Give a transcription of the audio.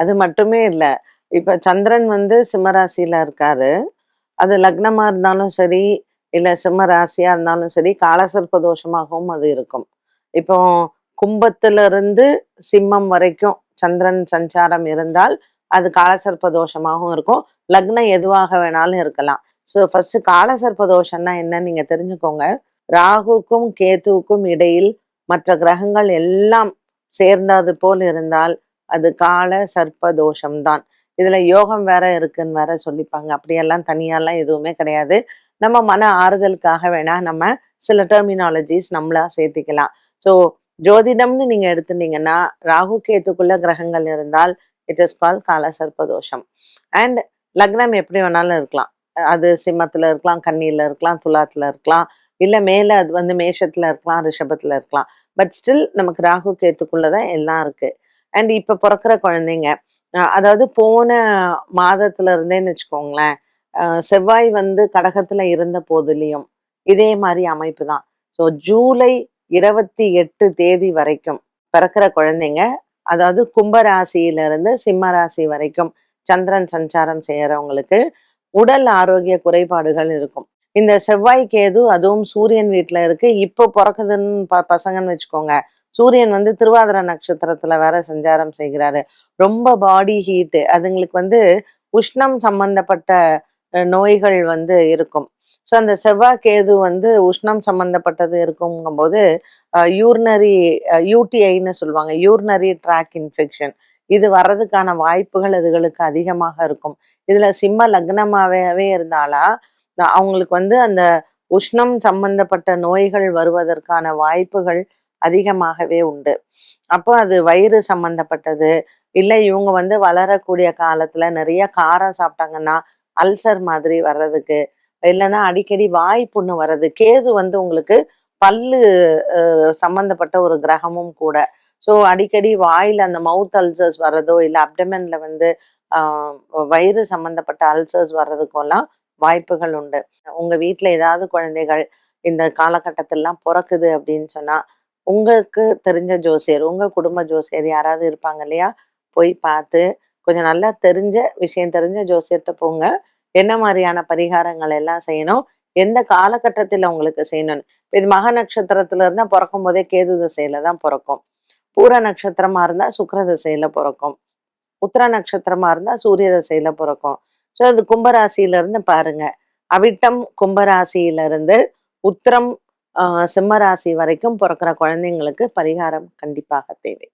அது மட்டுமே இல்லை இப்போ சந்திரன் வந்து சிம்மராசியில் இருக்காரு. அது லக்னமாக இருந்தாலும் சரி, இல்லை சிம்மராசியாக இருந்தாலும் சரி, காலசர்ப்ப தோஷமாகவும் அது இருக்கும். இப்போ கும்பத்திலிருந்து சிம்மம் வரைக்கும் சந்திரன் சஞ்சாரம் இருந்தால், அது காலசர்ப்ப தோஷமாகவும் இருக்கும். லக்னம் எதுவாக வேணாலும் இருக்கலாம். ஸோ ஃபர்ஸ்ட் காலசர்ப்ப தோஷம்னா என்னன்னு நீங்கள் தெரிஞ்சுக்கோங்க. ராகுக்கும், கேதுவுக்கும் இடையில் மற்ற கிரகங்கள் எல்லாம் சேர்ந்தது போல் இருந்தால், அது கால சர்ப்ப தோஷம்தான் இதுல யோகம் வேற இருக்குன்னு வேற சொல்லிப்பாங்க. அப்படியெல்லாம் தனியாலாம் எதுவுமே கிடையாது. நம்ம மன ஆறுதலுக்காக வேணா நம்ம சில டெர்மினாலஜிஸ் நம்மளா சேர்த்துக்கலாம். ஸோ ஜோதிடம்னு நீங்க எடுத்துட்டீங்கன்னா, ராகு கேத்துக்குள்ள கிரகங்கள் இருந்தால், இட் இஸ் கால் கால சர்ப்ப தோஷம். அண்ட் லக்னம் எப்படி வேணாலும் இருக்கலாம். அது சிம்மத்துல இருக்கலாம், கன்னியில இருக்கலாம், துலாத்துல இருக்கலாம். இல்லை மேல அது வந்து மேஷத்துல இருக்கலாம், ரிஷபத்துல இருக்கலாம். பட் ஸ்டில் நமக்கு ராகு கேத்துக்குள்ள தான் எல்லாம் இருக்கு. அண்ட் இப்போ பிறக்கிற குழந்தைங்க, அதாவது போன மாதத்துல இருந்தேன்னு வச்சுக்கோங்களேன், செவ்வாய் வந்து கடகத்துல இருந்த போதுலையும் இதே மாதிரி அமைப்பு தான். ஸோ ஜூலை 28 தேதி வரைக்கும் பிறக்கிற குழந்தைங்க, அதாவது கும்பராசியிலிருந்து சிம்ம ராசி வரைக்கும் சந்திரன் சஞ்சாரம் செய்யறவங்களுக்கு உடல் ஆரோக்கிய குறைபாடுகள் இருக்கும். இந்த செவ்வாய், கேது அதுவும் சூரியன் வீட்டில் இருக்கு. இப்போ பிறக்குதுன்னு ப பசங்கன்னு வச்சுக்கோங்க. சூரியன் வந்து திருவாதிரை நட்சத்திரத்துல வேற சஞ்சாரம் செய்கிறாரு. ரொம்ப பாடி ஹீட்டு அதுங்களுக்கு வந்து உஷ்ணம் சம்பந்தப்பட்ட நோய்கள் வந்து இருக்கும். ஸோ அந்த செவ்வாய், கேது வந்து உஷ்ணம் சம்பந்தப்பட்டது இருக்குங்கும்போது, யூர்னரி யூடிஐன்னு சொல்லுவாங்க. Urinary tract infection. இது வர்றதுக்கான வாய்ப்புகள் அதுகளுக்கு அதிகமாக இருக்கும். இதுல சிம்ம லக்னமாகவே இருந்தாலா, அவங்களுக்கு வந்து அந்த உஷ்ணம் சம்பந்தப்பட்ட நோய்கள் வருவதற்கான வாய்ப்புகள் அதிகமாகவே உண்டு. அப்போ அது வயிறு சம்பந்தப்பட்டது, இல்லை இவங்க வந்து வளரக்கூடிய காலத்துல நிறைய காரம் சாப்பிட்டாங்கன்னா, அல்சர் மாதிரி வர்றதுக்கு, இல்லைன்னா அடிக்கடி வாய் புண்ணு வர்றது. கேது வந்து உங்களுக்கு பல்லு சம்பந்தப்பட்ட ஒரு கிரகமும் கூட. ஸோ அடிக்கடி வாயில அந்த மவுத் அல்சர்ஸ் வர்றதோ, இல்லை அப்டமன்ல வந்து வயிறு சம்பந்தப்பட்ட அல்சர்ஸ் வர்றதுக்கெல்லாம் வாய்ப்புகள் உண்டு. உங்க வீட்டில் ஏதாவது குழந்தைகள் இந்த காலகட்டத்திலலாம் பிறக்குது அப்படின்னு சொன்னா, உங்களுக்கு தெரிஞ்ச ஜோசியர், உங்கள் குடும்ப ஜோசியர் யாராவது இருப்பாங்க இல்லையா? போய் பார்த்து, கொஞ்சம் நல்லா தெரிஞ்ச விஷயம் தெரிஞ்ச ஜோசியர்கிட்ட போங்க. என்ன மாதிரியான பரிகாரங்கள் எல்லாம் செய்யணும்? எந்த காலகட்டத்தில் உங்களுக்கு செய்யணும்னு. இது மக நட்சத்திரத்துல இருந்தால் பிறக்கும் போதே கேது திசையில தான் பிறக்கும் பூர நட்சத்திரமா இருந்தால் சுக்கர திசையில பிறக்கும் உத்திர நட்சத்திரமா இருந்தால் சூரிய திசையில பிறக்கும் ஸோ அது கும்பராசியிலிருந்து பாருங்க. அவிட்டம் கும்பராசியிலிருந்து உத்திரம் சிம்மராசி ராசி வரைக்கும் பிறக்கிற குழந்தைங்களுக்கு பரிகாரம் கண்டிப்பாக தேவை.